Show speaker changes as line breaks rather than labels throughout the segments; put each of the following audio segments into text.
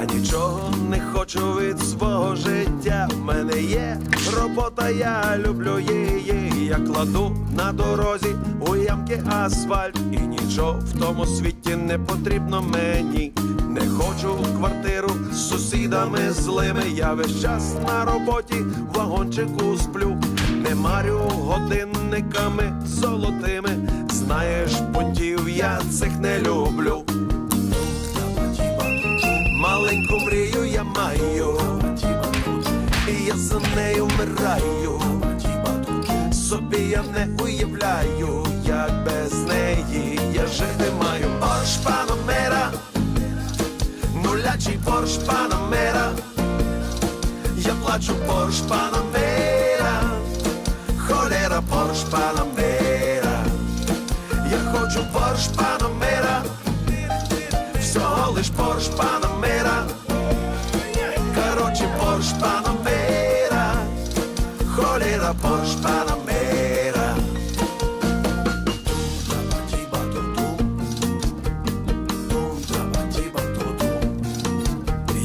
Я нічого не хочу від свого життя. В мене є робота, я люблю її. Я кладу на дорозі у ямки асфальт. І нічого в тому світі не потрібно мені. Не хочу в квартиру з сусідами злими. Я весь час на роботі в вагончику сплю. Не марю годинниками золотими. Знаєш, понтів я цих не люблю. За нею вмираю. Собі я не уявляю, як без неї я жити маю. Порш панамера, нулячий порш панамера. Я плачу порш панамера, холера порш панамера. Я хочу порш панамера, всього лиш порш панамера. Холера порш панамера.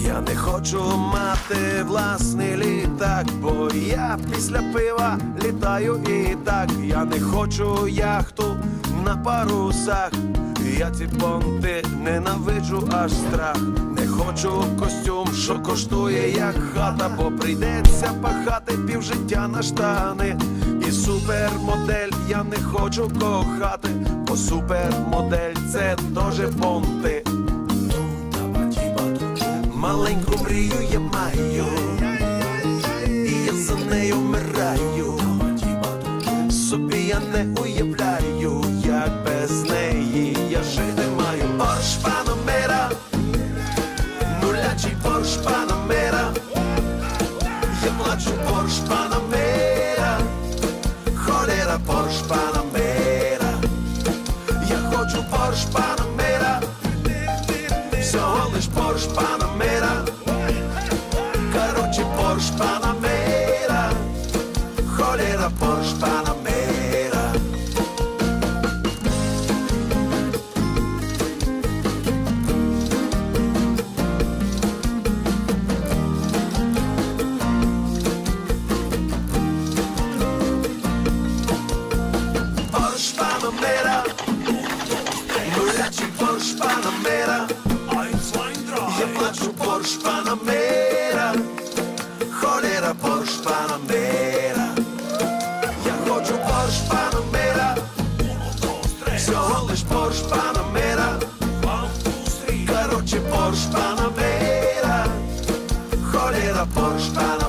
Я не хочу мати власний літак, бо я після пива літаю і так. Я не хочу яхту на парусах. Я ці понти ненавиджу аж страх. Не хочу костюм, що коштує як хата, бо прийдеться пахати півжиття на штани. І супермодель я не хочу кохати, бо супермодель це теж понти. Маленьку мрію я маю, і я за нею вмираю. Собі я не уявляю, Я плачу порш панамера, холера порш панамера. Я хочу порш панамера. Всього лиш Порш Панамера Короче, Порш Панамера Panamera. Млячий борщ Панамера. Я плачу борщ Панамера. Холера борщ Панамера. Я хочу борщ Панамера. Всього лиш борщ Панамера. Короче, борщ Панамера. Холера борщ Панамера.